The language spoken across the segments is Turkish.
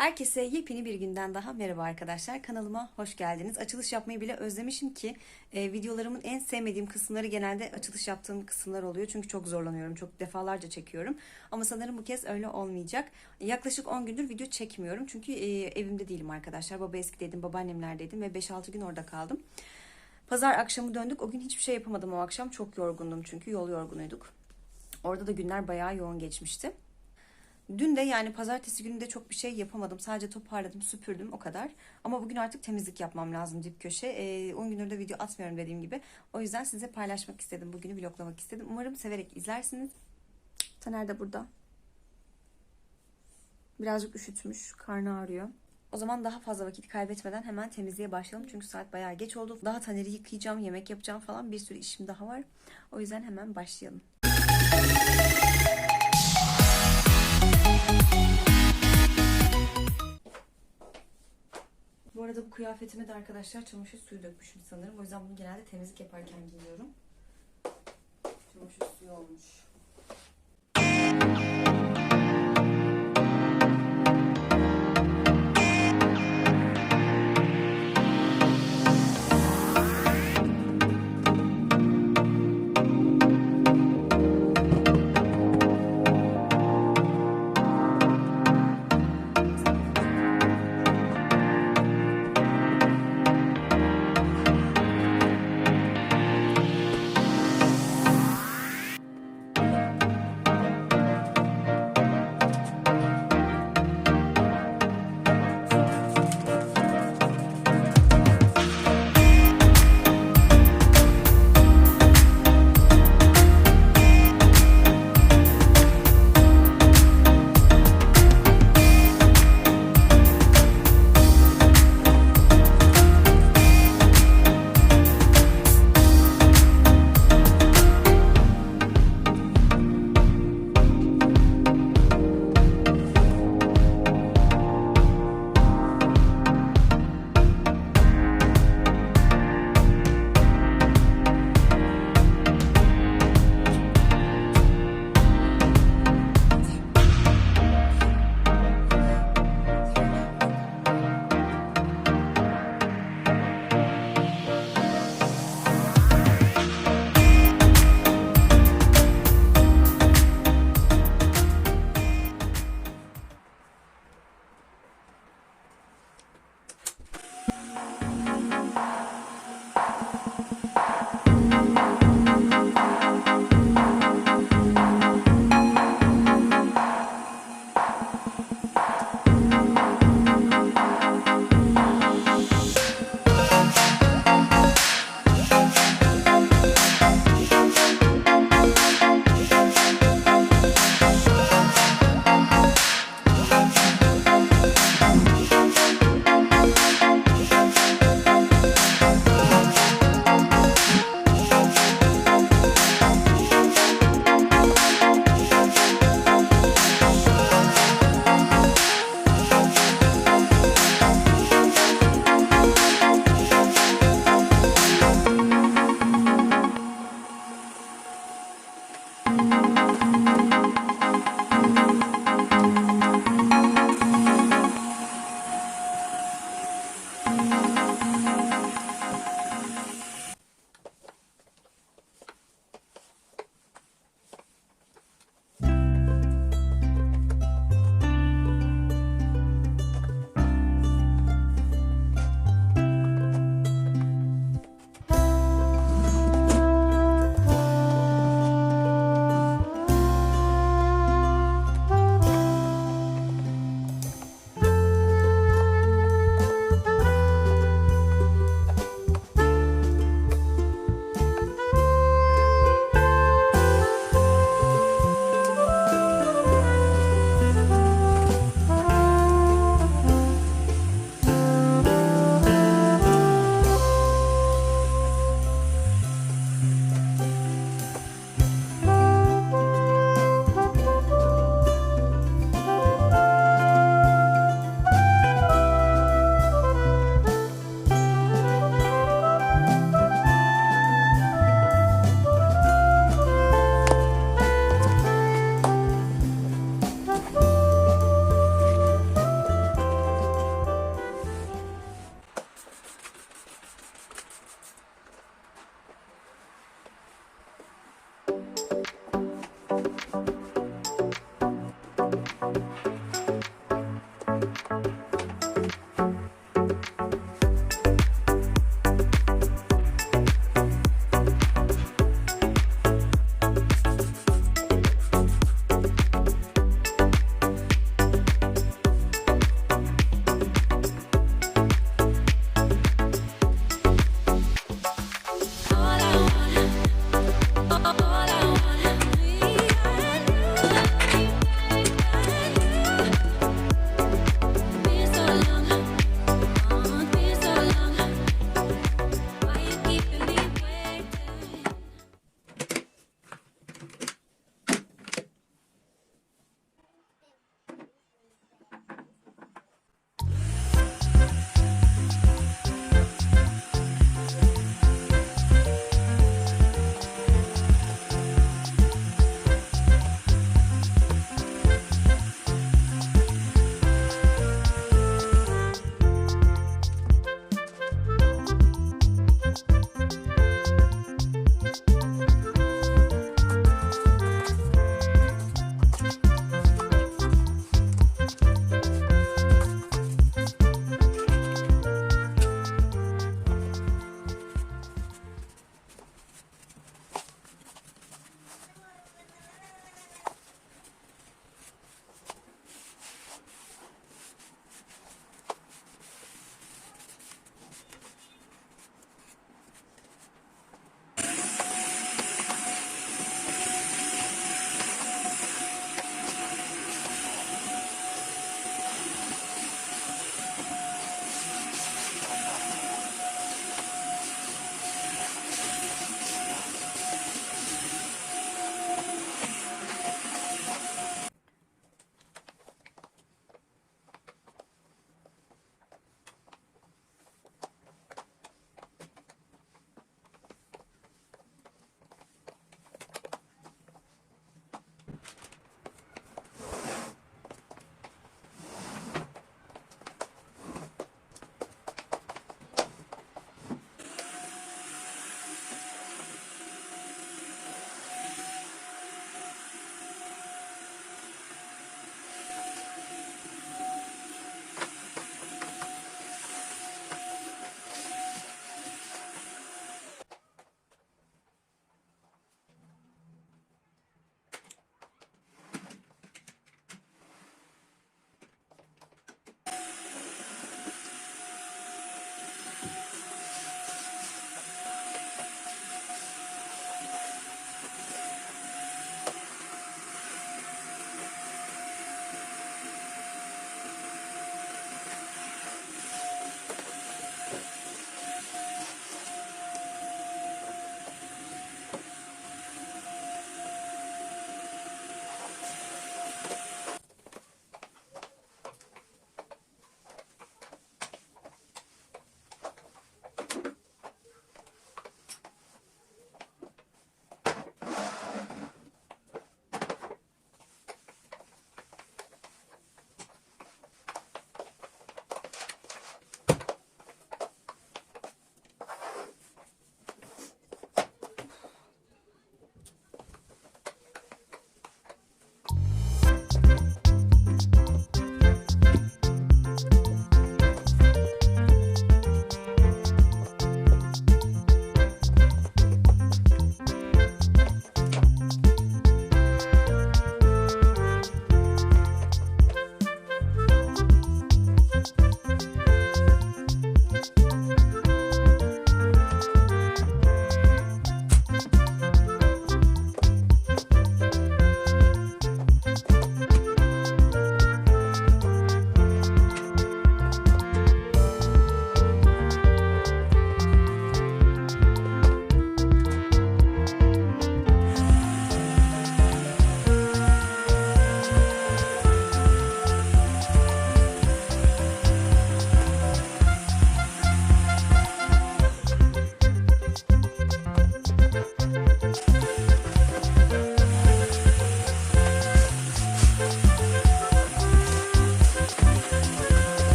Herkese yepyeni bir günden daha merhaba arkadaşlar. Kanalıma hoş geldiniz. Açılış yapmayı bile özlemişim ki e, videolarımın en sevmediğim kısımları genelde açılış yaptığım kısımlar oluyor. Çünkü çok zorlanıyorum. Çok defalarca çekiyorum. Ama sanırım bu kez öyle olmayacak. Yaklaşık 10 gündür video çekmiyorum. Çünkü e, evimde değilim arkadaşlar. Baba eskideydim, babaannemlerdeydim ve 5-6 gün orada kaldım. Pazar akşamı döndük. O gün hiçbir şey yapamadım o akşam. Çok yorgundum çünkü yol yorgunuyduk. Orada da günler bayağı yoğun geçmişti. Dün de yani pazartesi günü de çok bir şey yapamadım. Sadece toparladım, süpürdüm o kadar. Ama bugün artık temizlik yapmam lazım dip köşe. Ee, 10 gündür de video atmıyorum dediğim gibi. O yüzden size paylaşmak istedim. Bugünü vloglamak istedim. Umarım severek izlersiniz. Taner de burada. Birazcık üşütmüş. Karnı ağrıyor. O zaman daha fazla vakit kaybetmeden hemen temizliğe başlayalım. Çünkü saat bayağı geç oldu. Daha Taner'i yıkayacağım, yemek yapacağım falan. Bir sürü işim daha var. O yüzden hemen başlayalım. Arada bu kıyafetime de arkadaşlar çamaşır suyu dökmüşüm sanırım. O yüzden bunu genelde temizlik yaparken giyiyorum. Çamaşır suyu olmuş.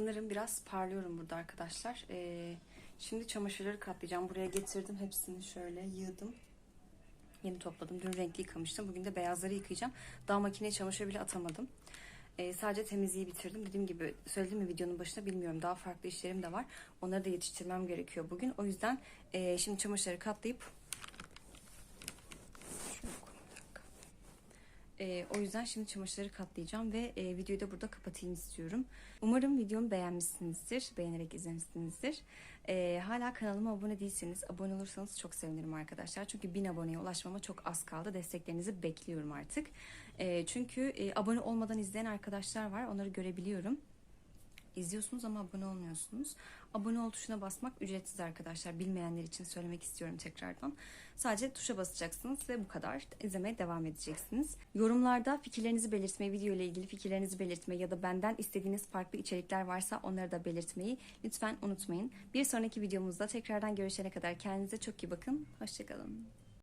Sanırım biraz parlıyorum burada arkadaşlar. Ee, şimdi çamaşırları katlayacağım. Buraya getirdim. Hepsini şöyle yığdım. Yeni topladım. Dün renkli yıkamıştım. Bugün de beyazları yıkayacağım. Daha makineye çamaşır bile atamadım. Ee, sadece temizliği bitirdim. Dediğim gibi söyledim mi videonun başında bilmiyorum. Daha farklı işlerim de var. Onları da yetiştirmem gerekiyor bugün. O yüzden e, şimdi çamaşırları katlayıp Şöyle koyayım bir dakika. Ee, o yüzden şimdi çamaşırları katlayacağım ve e, videoyu da burada kapatayım istiyorum. Umarım videomu beğenmişsinizdir, beğenerek izlemişsinizdir. Ee, hala kanalıma abone değilseniz abone olursanız çok sevinirim arkadaşlar. Çünkü 1000 aboneye ulaşmama çok az kaldı. Desteklerinizi bekliyorum artık. Ee, çünkü e, abone olmadan izleyen arkadaşlar var. Onları görebiliyorum. İzliyorsunuz ama abone olmuyorsunuz. Abone ol tuşuna basmak ücretsiz arkadaşlar. Bilmeyenler için söylemek istiyorum tekrardan. Sadece tuşa basacaksınız ve bu kadar. İzlemeye devam edeceksiniz. Yorumlarda fikirlerinizi belirtmeyi, video ile ilgili fikirlerinizi belirtmeyi ya da benden istediğiniz farklı içerikler varsa onları da belirtmeyi lütfen unutmayın. Bir sonraki videomuzda tekrardan görüşene kadar kendinize çok iyi bakın. Hoşçakalın.